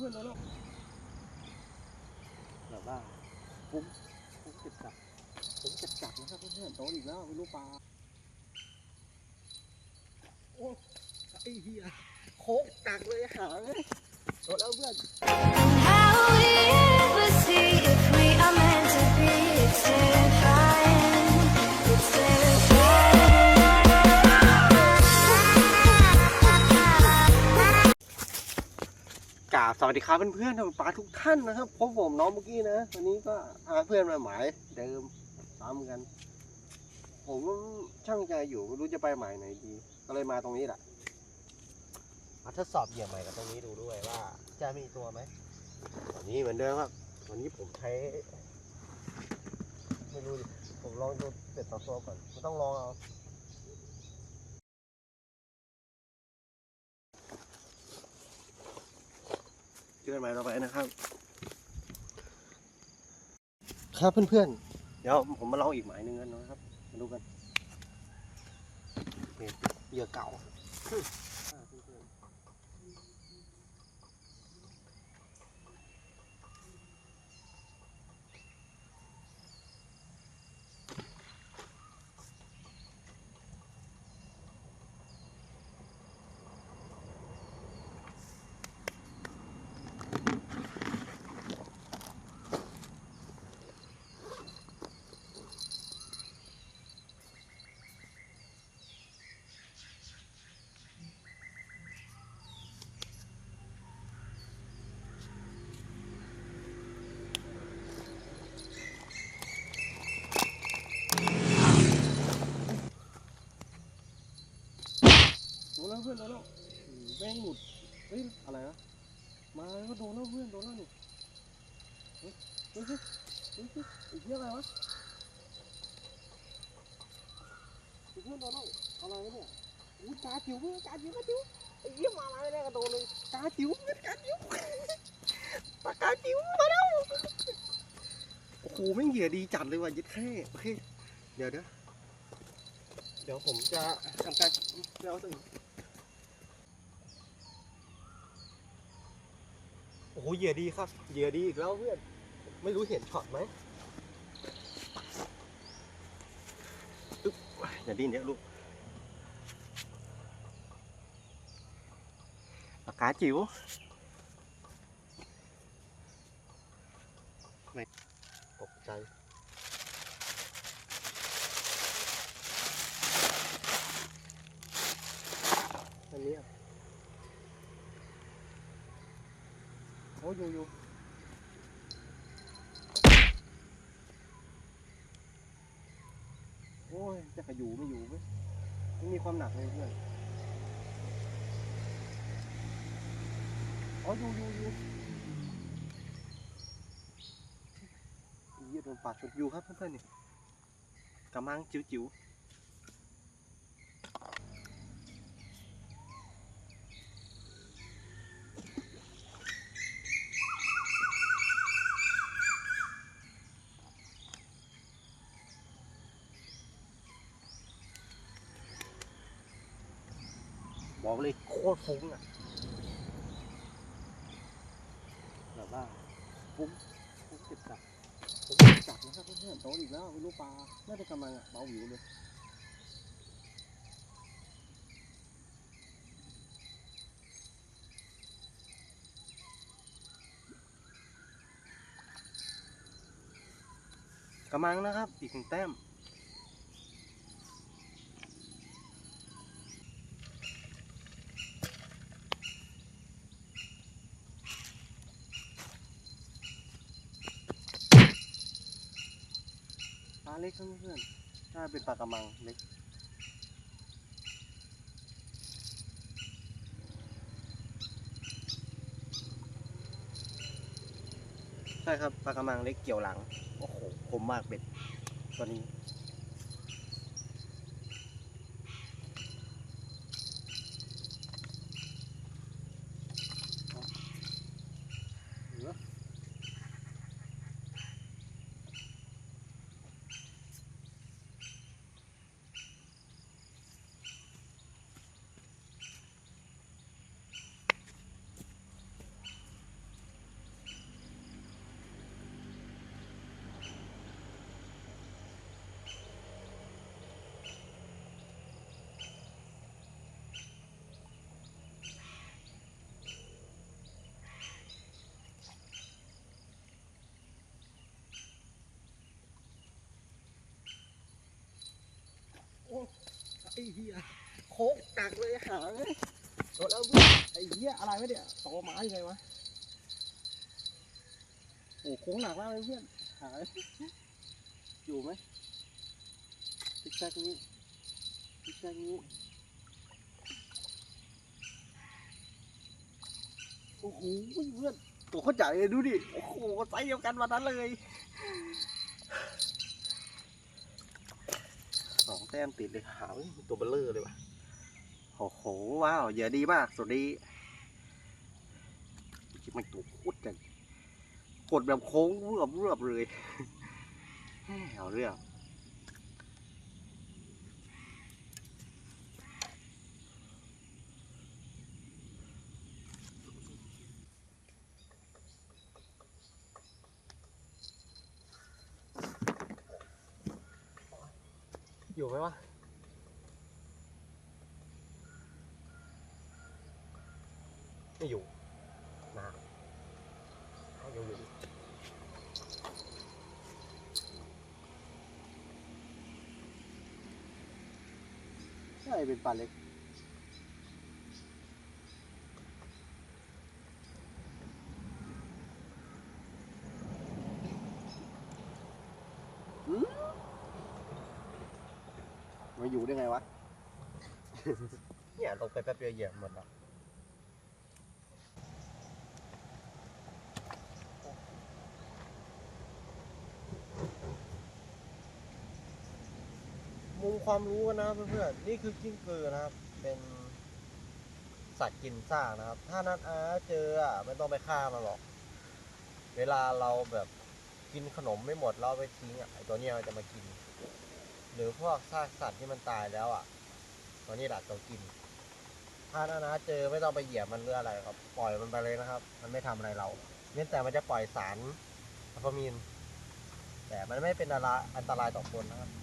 ขึ้นนแล้วแบบว่าฟุ้งฟุ้งจับจับฟุ้งจับจับนะครับเพื่อนๆโตอีกแล้วลูกปลาโอ้ไอ้เหี้ยโคกจักเลยหาเลยโตแล้วเพื่อน บสวัสดีครับเพื่อนๆท่านปลาทุกท่านนะครับพบผมน้องเมื่อกี้นะวันนี้ก็พาเพื่อนมาหมายเดิมซ้ำกัน ผมช่างใจอยู่ไม่รู้จะไปหมายไหนดี ก็เลยมาตรงนี้แหละมาทดสอบเหยื่อใหม่กับตรงนี้ดูด้วยว่า จะมีตัวไหมวันนี้เหมือนเดิมครับวันนี้ผมใช้ไม่รู้ผมลองดูเป็ดต่อตัวก่อนไม่ต้องลองเอา อกันใหม่ต่อไปนะครับ ครับเพื่อนๆ เดี๋ยวผมมาลองอีกหมายหนึ่งกันนะครับ มาดูกันนี่เหยื่อเก่า แล้วเพื่อนโดนแล้วแม่งหลุดเฮ้ยอะไรวะมาก็โดนแล้วเพื่อนโดนแล้วนี่เฮ้ยเฮ้ยเฮ้ยเฮ้ยเฮ้ยไอ้เหี้ยอะไรวะเพื่อนโดนแล้วอะไรเนี่ยอู้จ่าจิ๋วเพื่อนจ่าจิ๋วจ่าจิ๋วไอ้เหี้ยมาอะไรเนี่ยกระโดดเลยจ่าจิ๋วเพื่อนจ่าจิ๋วปากกาจิ๋วมาแล้วโอ้โหแม่งเหยื่อดีจัดเลยว่ะยึดแค่โอเคเดี๋ยวเดี๋ยวเดี๋ยวผมจะทำการเดี๋ยวตื่น โอ้โหเหยื่อดีครับ เหยื่อดีอีกแล้วเพื่อน ไม่รู้เห็นช็อตไหมอึ๊บอย่าดิ้นเดี๋ยวลูกปากกาจิ๋วไม่ตกใจอันนี้อะโอ้ยอยู่อยู่โอ้ย จะกระอยู่ไม่อยู่เว้ยไม่มีความหนักเลยเพื่อนอ๋ออยู่อยู่อยู่ยี่ยโดนปาดชนอยู่ครับเพื่อนๆนี่กระมังจิ๋วๆ อกเลยโคตรฟุ้งอะแบบว่าฟุ้งฟุ้งเจ็บจับผมจับนะครับเพื่อนๆโดนอีกแล้วไม่รู้ปลาน่าจะกำลังอะเบาหวิวเลยกำลังนะครับ อีกหนึ่งแต้ม เล็กครับเพื่อนๆถ้าเป็นปลากระมังเล็กใช่ครับปลากระมังเล็กเกี่ยวหลัง โอ้โหคมมากเบ็ดตัวนี้เหลือ เหี้ยโคกกักเลยหางโดนแล้วเพื่อนไอ้เหี้ยอะไรวะเนี่ยตอไม้ยังไงวะโอ้โค้งหนักมากเลยเพื่อนหายอยู่ไหมติ๊กแซกนี้ติ๊กแซกนี้โอ้โหเพื่อนตัวเขาใหญ่เลยดูดิโอ้โหไซส์เดียวกันวันนั้นเลยสอง แต้มติดเลยหาวตัวเบลเลอร์เลยว่ะโอ้โหว้าวเหยอะดีมาก สวัสดีคิดมันตัวโคตรจังกดแบบโค้งเรือบเรือบเลยเอาเรื่อง อยู่ไหมวะไม่อยู่นะให้อยู่อยู่ใช่เป็นปลาเล็ก มาอยู่ได้ไงวะ เนี่ยลงไปแป๊บเดียวเหยียบหมดแล้วมุมความรู้กันนะครับเพื่อนๆ นี่คือกิ้งกือนะครับ เป็นสัตว์กินซากนะครับ ถ้านัดอาเจออะไม่ต้องไปฆ่ามันหรอก เวลาเราแบบกินขนมไม่หมดเราเอาไปทิ้งอะไอตัวเนี้ยมันจะมากิน รือพวกซากสัตว์ที่มันตายแล้วอะตอนนี้แหละตัวกิน ถ้านะนะเจอไม่ต้องไปเหยียบมันหรืออะไรครับ ปล่อยมันไปเลยนะครับ มันไม่ทำอะไรเราเว้นแต่มันจะปล่อยสารอะฟามีน แต่มันไม่เป็นอันตรายต่อคนนะครับ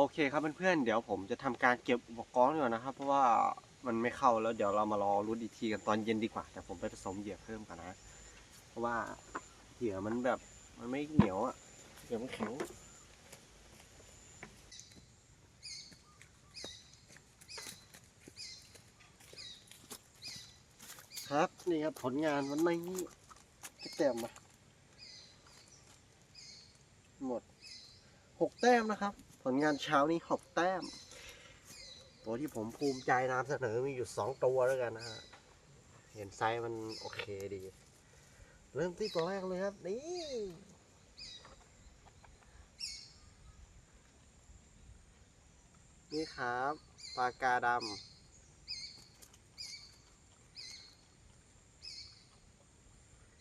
โอเคครับเพื่อนๆ เดี๋ยวผมจะทำการเก็บอุปกรณ์ก่อนนะครับ เพราะว่ามันไม่เข้าแล้วเดี๋ยวเรามารอรุ้นอีกทีกันตอนเย็นดีกว่า แต่ผมไปผสมเหยื่อเพิ่มก่อนนะ เพราะว่าเหยื่อมันแบบมันไม่เหนียวอะเหยื่อมันแข็งครับนี่ครับผลงานวันนี้จะแต้มมาหมดหกแต้มนะครับ ผลงานเช้านี้หกแต้ม ตัวที่ผมภูมิใจนำเสนอมีอยู่สองตัวแล้วกันนะฮะ เห็นไซส์มันโอเคดี เริ่มที่ตัวแรกเลยครับ นี่นี่ครับปลากาดำ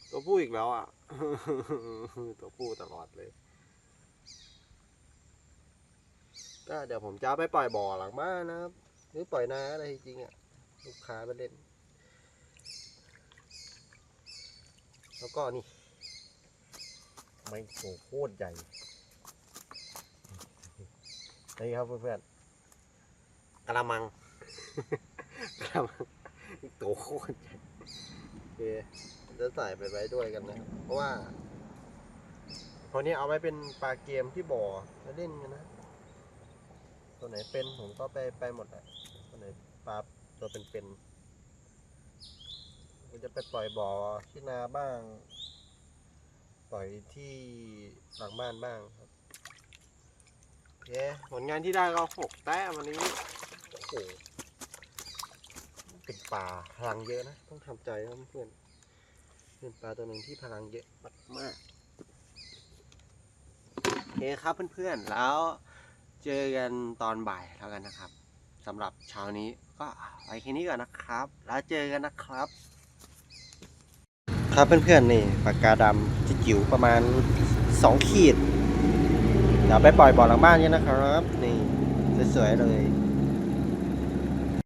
ตัวผู้อีกแล้วอะ ตัวผู้ตลอดเลย ก็เดี๋ยวผมจะเอาไปปล่อยบ่อหลังบ้านนะครับหรือปล่อยนาอะไรจริงๆอะลูกค้าไปเล่น แล้วก็นี่ไมโครโคตรใหญ่นี่ครับเพื่อนๆกระมังกระมังโตโคตรใหญ่โอเคจะใส่ไปไว้ด้วยกันนะครับเพราะว่าพวกนี้เอาไว้เป็นปลาเกมที่บ่อจะเล่นกันนะ ตัวไหนเป็นผมก็ไปไปหมดแหละตัวไหนปลาตัวเป็นๆผมจะไปปล่อยบ่อที่นาบ้าง ปล่อยที่หลังบ้านบ้างครับโอเคผลงานที่ได้ก็หกแต้มวันนี้โอ้โหเป็นปลาพลังเยอะนะ ต้องทำใจนะเพื่อนเป็นปลาตัวหนึ่งที่พลังเยอะมากโอเคครับเพื่อนๆแล้ว เจอกันตอนบ่ายแล้วกันนะครับสำหรับเช้านี้ก็ไปแค่นี้ก่อนนะครับ แล้วเจอกันนะครับ ครับเพื่อนๆนี่ปากกาดำจะจิ๋วประมาณ 2 ขีด เดี๋ยวไปปล่อยบ่อหลังบ้านกันนะครับ นี่สวยๆเลย